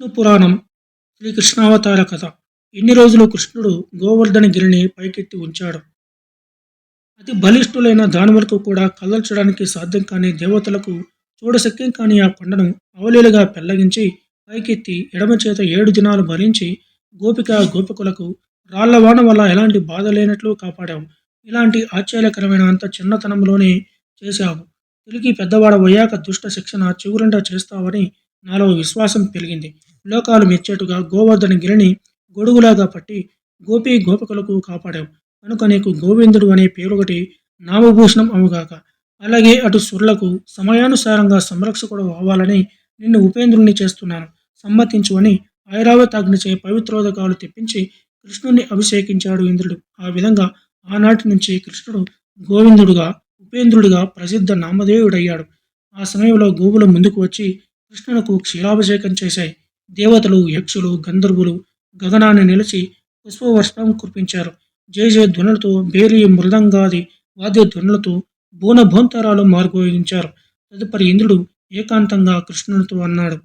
విష్ణు పురాణం శ్రీకృష్ణావతార కథ. ఇన్ని రోజులు కృష్ణుడు గోవర్ధన గిరిని పైకెత్తి ఉంచాడు. అతి బలిష్ఠులైన దానవులకు కూడా కదల్చడానికి సాధ్యం కాని దేవతలకు చూడశక్యం కాని ఆ కొండను అవలీలుగా పెళ్ళగించి పైకెత్తి ఎడమ చేత ఏడు దినాలు భరించి గోపిక గోపికులకు రాళ్ళవాన వల్ల ఎలాంటి బాధ లేనట్లు కాపాడావు. ఇలాంటి ఆశ్చర్యకరమైన అంత చిన్నతనంలోనే చేశావు. తిరిగి పెద్దవాడవయ్యాక దుష్ట శిక్షణ చిగురిండా చేస్తావని నాలో విశ్వాసం పెరిగింది. లోకాలు మెచ్చేట్టుగా గోవర్ధన గిరిని గొడుగులాగా పట్టి గోపి గోపికలకు కాపాడావు. కనుక నీకు గోవిందుడు అనే పేరొకటి నామభూషణం అవుగాక. అలాగే అటు సురులకు సమయానుసారంగా సంరక్షకుడు అవ్వాలని నిన్ను ఉపేంద్రుణ్ణి చేస్తున్నాను. సమ్మతించు అని ఐరావతాగ్నిచే పవిత్రోదకాలు తెప్పించి కృష్ణుణ్ణి అభిషేకించాడు ఇంద్రుడు. ఆ విధంగా ఆనాటి నుంచి కృష్ణుడు గోవిందుడుగా ఉపేంద్రుడిగా ప్రసిద్ధ నామధేయుడయ్యాడు. ఆ సమయంలో గోవులు ముందుకు వచ్చి కృష్ణునకు క్షీరాభిషేకం చేశాయి దేవతలు యక్షులు గంధర్వులు గగనాన్ని నిలిచి పుష్పవర్షం కురిపించారు. జయ జయ ధ్వనులతో బేరి మృదంగాది వాద్య ధ్వనులతో బోన భోంతరాలు మార్గోయించారు తదుపరి ఇంద్రుడు ఏకాంతంగా కృష్ణునితో అన్నాడు